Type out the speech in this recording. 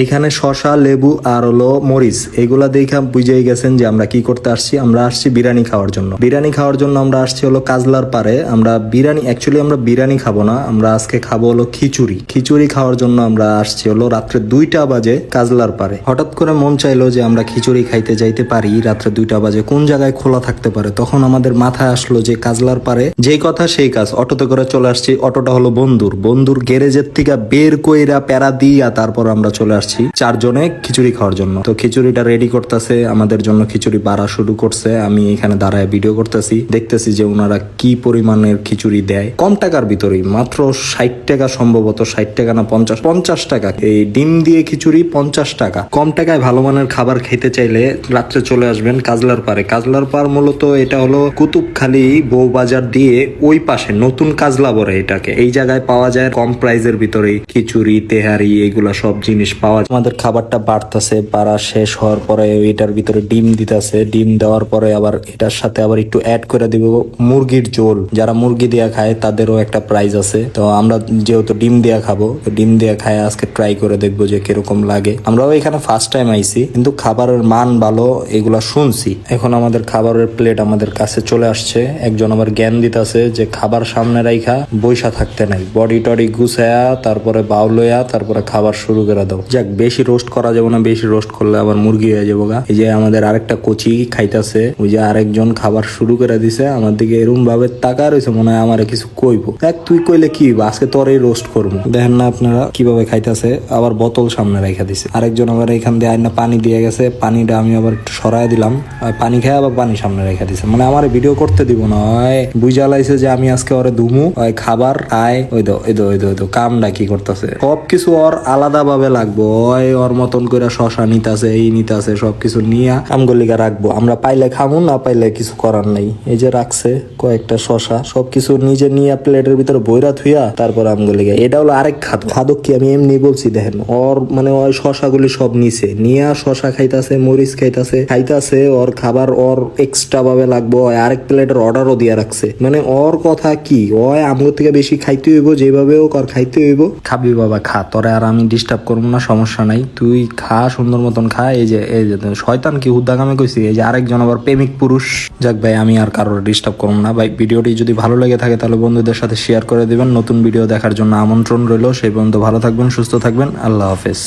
এইখানে শশা লেবু আর হলো মরিচ। এগুলা দেখা বুঝেই গেছেন যে আমরা কি করতে আসছি। আমরা আসছি বিরিয়ানি খাওয়ার জন্য। বিরিয়ানি খাওয়ার জন্য আমরা আসছি হলো কাজলার পারে আমরা বিরিয়ানি অ্যাকচুয়ালি আমরা বিরিয়ানি খাব না। আমরা আজকে খাব হলো খিচুড়ি। খিচুড়ি খাওয়ার জন্য আমরা আসছি হলো রাত্রে দুইটা বাজে কাজলার পারে হঠাৎ করে মন চাইলো যে আমরা খিচুড়ি খাইতে যাইতে পারি রাত্রে দুইটা বাজে। কোন জায়গায় খোলা থাকতে পারে? তখন আমাদের মাথায় আসলো যে কাজলার পারে যেই কথা সেই কাজ। অটোতে করে চলে আসছি। অটোটা হলো বন্ধুর বন্ধুর গ্যারেজের থেকে বের কইরা প্যারা দিয়া তারপর আমরা চলে আসছি। চারজনে খিচুড়ি খাওয়ার জন্য। তো খিচুড়িটা রেডি করতেছে, আমাদের জন্য খিচুড়ি বাড়া শুরু করছে। আমি এখানে দাঁড়ায় ভিডিও করতেছি, দেখতেছি যে ওনারা কি পরিমাণের খিচুড়ি দেয়। কম টাকার ভিতরেই, মাত্র ষাট টাকা সম্ভবত, ষাট টাকা না পঞ্চাশ পঞ্চাশ টাকা। এই ডিম দিয়ে খিচুড়ি পঞ্চাশ টাকা। কম টাকায় ভালো মানের খাবার খেতে চাইলে রাত্রে চলে আসবেন কাজলার পারে কাজলার পার মূলত এটা হলো কুতুবখালী বউবাজার দিয়ে ওই পাশে, নতুন কাজলা বলে এটাকে। এই জায়গায় পাওয়া যায় কম প্রাইজের ভিতরে খিচুড়ি, তেহারি, এগুলা সব জিনিস পাওয়া যায়। আমাদের খাবারটা বাড়তেছে বাড়া শেষ হওয়ার পরে এটার ভিতরে ডিম দিতেছে। ডিম দেওয়ার পরে আবার এটার সাথে আবার একটু অ্যাড করে দিব মুরগির ঝোল। যারা মুরগি দিয়া খায়, তাদেরও একটা প্রাইজ আছে। তো আমরা যেহেতু ডিম দিয়া খাব, ডিম দিয়া খায় আজকে ট্রাই করে দেখব যে কীরকম লাগে। আমরাও এখানে ফার্স্ট টাইম আইছি, কিন্তু খাবারের মান ভালো, এগুলা শুনছি। এখন আমাদের খাবারের প্লেট আমাদের কাছে চলে আসছে। একজন আবার জ্ঞান দিতেছে যে খাবার সামনে রাইখা বৈশা থাকতে নাই। বডি টডি গুছায়া, তারপরে বাউলয়া তারপরে খাবার শুরু করে দাও। যাক, বেশি রোস্ট করা যাবে না, বেশি রোস্ট করলে আবার মুরগি হয়ে যাব গা। এই যে আমাদের আরেকটা কচি খাইতেছে, ওই যে আরেকজন খাবার শুরু করে দিছে, আমার দিকে এরম ভাবে তাকা রয়েছে মনে হয় আমার কিছু কইবো। দেখ, তুই কইলে কি? আজকে তোরই রোস্ট করব। দেখেন না আপনারা কীভাবে খাইতেছে, আবার বোতল সামনে রেখে দিছে। আরেকজন আবার এখান দিয়ে আইনা পানি দিয়ে গেছে, পানিটা আমি আবার একটু সরাই দিলাম পানি খাই আবার পানি সামনে রেখে দিছে। মানে আমার ভিডিও করতে দিব না, ওই বুঝা লাইছে যে আমি আজকে ওরে ধুমু ওই খাবার, আয়, ওই দো ওই দো ওই দো কামটা কি করতেছে? সবকিছু ওর আলাদা ভাবে লাগবো। ওই ওর মতন করে শশা নিতাছে, এই নিতাছে, সবকিছু নিয়ে আমগলিকা রাখব। আমরা পাইলে খামু, না পাইলে কিছু করার নাই। এই যে রাখছে কয়েকটা শশা, সবকিছু নিজে নিয়ে প্লেটের ভিতরে বইরা থুইয়া তারপর আমগলিকা এটা হলো আরেক খাদক খাদক কি আমি এমনি বলছি দেখেন, ওর মানে ওই শশাগুলি সব নিছে। নিয়া শশা খাইতাছে, মরিচ খাইতাছে খাইতাছে, ওর খাবার ওর এক্সট্রা ভাবে লাগবো আরেক প্লেটের অর্ডারও দিয়া রাখছে। মানে ওর কথা কি, ওই আমগো থেকে বেশি খাইতে হইব, যেভাবে হোক আর খাইতে হইব। খাবি বাবা, খা, তোরে আর আমি ডিস্টার্ব করব না সমস্যা নাই। তুই খা, সুন্দর মতন খা। এই যে এই যে, শয়তান কি হুদ্দাগামে কইছি? এই যে আরেকজন আবার প্রেমিক পুরুষ। যাক ভাই, আমি আর কারোর ডিস্টার্ব করব না। ভাই, ভিডিওটি যদি ভালো লেগে থাকে, তাহলে বন্ধুদের সাথে শেয়ার করে দিবেন। নতুন ভিডিও দেখার জন্য আমন্ত্রণ রইল। সেই পর্যন্ত ভালো থাকবেন, সুস্থ থাকবেন। আল্লাহ হাফেজ।